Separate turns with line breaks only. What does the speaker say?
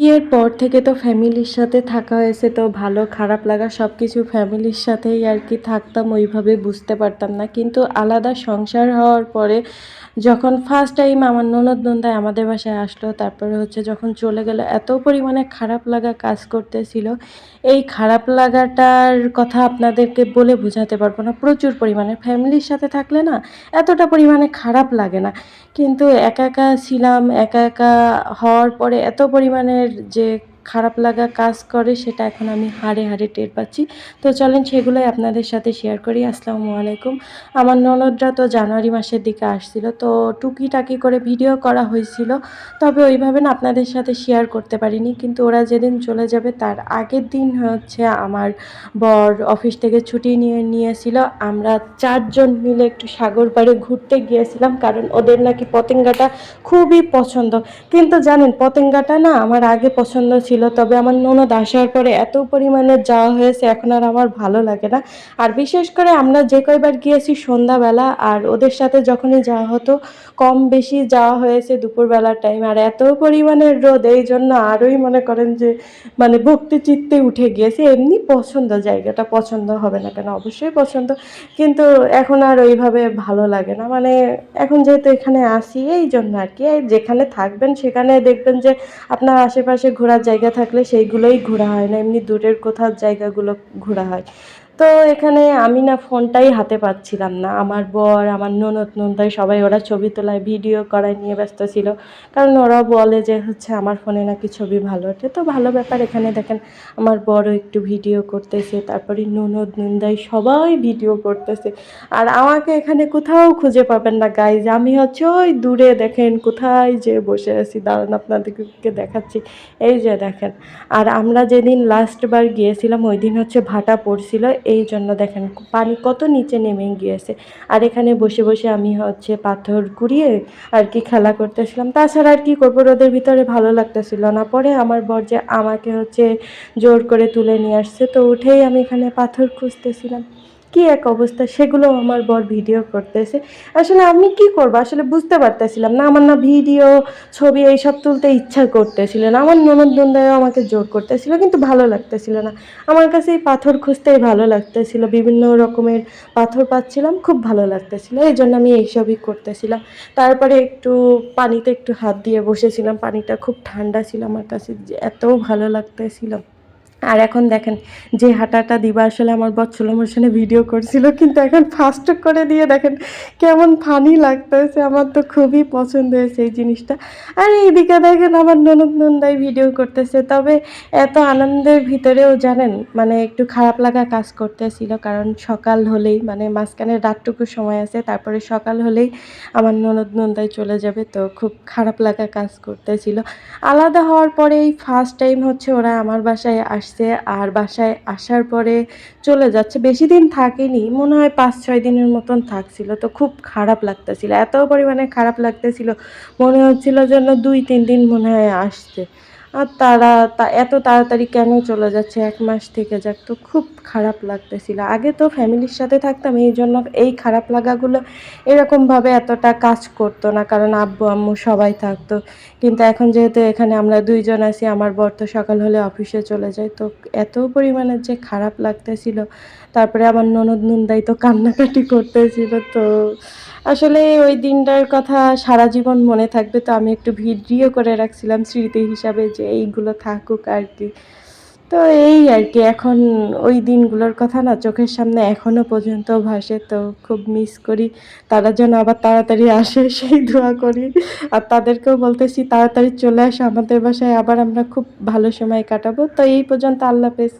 বিয়ের পর থেকে তো ফ্যামিলির সাথে থাকা হয়েছে, তো ভালো খারাপ লাগা সব কিছু ফ্যামিলির সাথেই আর কি থাকতাম, ওইভাবে বুঝতে পারতাম না। কিন্তু আলাদা সংসার হওয়ার পরে যখন ফার্স্ট টাইম আমার ননদ নন্দায় আমাদের বাসায় আসলো, তারপরে হচ্ছে যখন চলে গেল, এত পরিমাণে খারাপ লাগা কাজ করতেছিল। এই খারাপ লাগাটার কথা আপনাদেরকে বলে বোঝাতে পারব না। প্রচুর পরিমাণে ফ্যামিলির সাথে থাকলে না এতটা পরিমাণে খারাপ লাগে না। কিন্তু একা একা ছিলাম, একা একা হওয়ার পরে এত পরিমাণের যে খারাপ লাগা কাজ করে, সেটা এখন আমি হাড়ে হাড়ে টের পাচ্ছি। তো চলেন সেগুলোই আপনাদের সাথে শেয়ার করি। আসসালামু আলাইকুম। আমার ননদরা তো জানুয়ারি মাসের দিকে আসছিল, তো টুকিটাকি করে ভিডিও করা হয়েছিল, তবে ওইভাবে না আপনাদের সাথে শেয়ার করতে পারিনি। কিন্তু ওরা যেদিন চলে যাবে, তার আগের দিন হচ্ছে আমার বর অফিস থেকে ছুটি নিয়ে নিয়েছিল। আমরা চারজন মিলে একটু সাগর পাড়ে ঘুরতে গিয়েছিলাম, কারণ ওদের নাকি পতেঙ্গাটা খুবই পছন্দ। কিন্তু জানেন, পতেঙ্গাটা না আমার আগে পছন্দ ছিল তবে আমার ননদ আসার পরে এত পরিমাণে যাওয়া হয়েছে, এখন আর আমার ভালো লাগে না। আর বিশেষ করে আমরা যে কয়বার গিয়েছি সন্ধ্যাবেলা, আর ওদের সাথে যখনই যাওয়া হতো, কম বেশি যাওয়া হয়েছে দুপুরবেলার টাইম আর এত পরিমাণে রোদ, এই জন্য আরোই মনে করেন যে মানে ভক্তি চিত্তে উঠে গিয়েছে। এমনি পছন্দ, জায়গাটা পছন্দ হবে না কেন? অবশ্যই পছন্দ, কিন্তু এখন আর ওইভাবে ভালো লাগে না। মানে এখন যেহেতু এখানে আসি, এই জন্য আর কি যেখানে থাকবেন সেখানে দেখবেন যে, আপনার আশেপাশে ঘোরার জায়গা থাকলে সেইগুলোই ঘোরা হয় না। এমনি দূরের কোথাও জায়গাগুলো ঘোরা হয়। তো এখানে আমি না ফোনটাই হাতে পাচ্ছিলাম না। আমার বর, আমার ননদ নন্দাই সবাই ওরা ছবি তোলায়, ভিডিও করায় নিয়ে ব্যস্ত ছিল। কারণ ওরা বলে যে হচ্ছে আমার ফোনে নাকি ছবি ভালো ওঠে। তো ভালো ব্যাপার এখানে দেখেন, আমার বড় একটু ভিডিও করতেছে, তারপরে ননদ নন্দাই সবাই ভিডিও করতেছে। আর আমাকে এখানে কোথাও খুঁজে পাবেন না গাইজ আমি হচ্ছে ওই দূরে দেখেন, কোথায় যে বসে আছি, দাঁড়ান আপনাদেরকে দেখাচ্ছি। এই যে দেখেন, আর আমরা যেদিন লাস্টবার গিয়েছিলাম, ওই দিন হচ্ছে ভাটা পড়ছিল। এই জন্য দেখেন পানি কত নিচে নেমে গিয়েছে। আর এখানে বসে বসে আমি হচ্ছে পাথর কুড়িয়ে আর কি খেলা করতেছিলাম। তাছাড়া আর কি করব? রোদের ভিতরে ভালো লাগতেছিল না। পরে আমার বর যে আমাকে হচ্ছে জোর করে তুলে নিয়ে আসছে, তো উঠেই আমি এখানে পাথর খুঁজতেছিলাম। কি এক অবস্থা, সেগুলো আমার বর ভিডিও করতেছে। আসলে আমি কি করব? আসলে বুঝতে পারতেছিলাম না। আমার না ভিডিও ছবি এইসব তুলতে ইচ্ছা করতেছিল না। আমার ননদ নন্দায়ও আমাকে জোর করতেছিল, কিন্তু ভালো লাগতেছিল না। আমার কাছে এই পাথর খুঁজতেই ভালো লাগতেছিল। বিভিন্ন রকমের পাথর পাচ্ছিলাম, খুব ভালো লাগতেছিল। এই জন্য আমি এইসবই করতেছিলাম। তারপরে একটু পানিতে একটু হাত দিয়ে বসেছিলাম। পানিটা খুব ঠান্ডা ছিল আমার কাছে এত ভালো লাগতেছিল। আর এখন দেখেন, যে হাঁটাটা দিবা আসলে আমার বর স্লো মোশনে ভিডিও করছিল, কিন্তু এখন ফাস্ট করে দিয়ে দেখেন কেমন ফানি লাগতেছে, আমার তো খুবই পছন্দ হয়েছে এই জিনিসটা। আর এইদিকে দেখেন আমার ননদ নন্দাই ভিডিও করতেছে, তবে এত আনন্দের ভিতরেও জানেন মানে একটু খারাপ লাগা কাজ করতেছিল, কারণ সকাল হলেই মানে মাঝখানে রাতটুকু সময় আছে, তারপরে সকাল হলেই আমার ননদ নন্দাই চলে যাবে, তো খুব খারাপ লাগা কাজ করতেছিল। আলাদা হওয়ার পরে এই ফার্স্ট টাইম হচ্ছে ওরা আমার বাসায় আসছে আর বাসায় আসার পরে চলে যাচ্ছে। বেশি দিন থাকেনি, মনে হয় পাঁচ, ছয় দিনের মতন থাকছিল। তো খুব খারাপ লাগতেছিল, এত পরিমাণে খারাপ লাগতেছিল, মনে হচ্ছিল যেন দুই, তিন দিন মনে হয় আসছে। আর তারা তা এত তাড়াতাড়ি কেন চলে যাচ্ছে এক মাস থেকে? যাক, তো খুব খারাপ লাগতেছিল। আগে তো ফ্যামিলির সাথে থাকতাম, এই জন্য এই খারাপ লাগাগুলো এরকমভাবে এতটা কাজ করতো না, কারণ আব্বু, আম্মু সবাই থাকতো। কিন্তু এখন যেহেতু এখানে আমরা দুইজন আছি, আমার বর তো সকাল হলে অফিসে চলে যায়, তো এত পরিমাণে যে খারাপ লাগতেছিল তারপরে আমার ননদ নন্দাই তো কান্নাকাটি করতেছিল তো। আসলে ওই দিনটার কথা সারা জীবন মনে থাকবে, তো আমি একটু ভিডিও করে রাখছিলাম স্মৃতি হিসাবে যে এইগুলো থাকুক আর কি তো এই আর কি এখন ওই দিনগুলোর কথা না চোখের সামনে এখনও পর্যন্ত ভাসে, তো খুব মিস করি। তারা যেন আবার তাড়াতাড়ি আসে, সেই দোয়া করি। আর তাদেরকেও বলতেছি, তাড়াতাড়ি চলে আসে আমাদের বাসায়, আবার আমরা খুব ভালো সময় কাটাবো। তো এই পর্যন্ত আল্লাহ হাফেজ।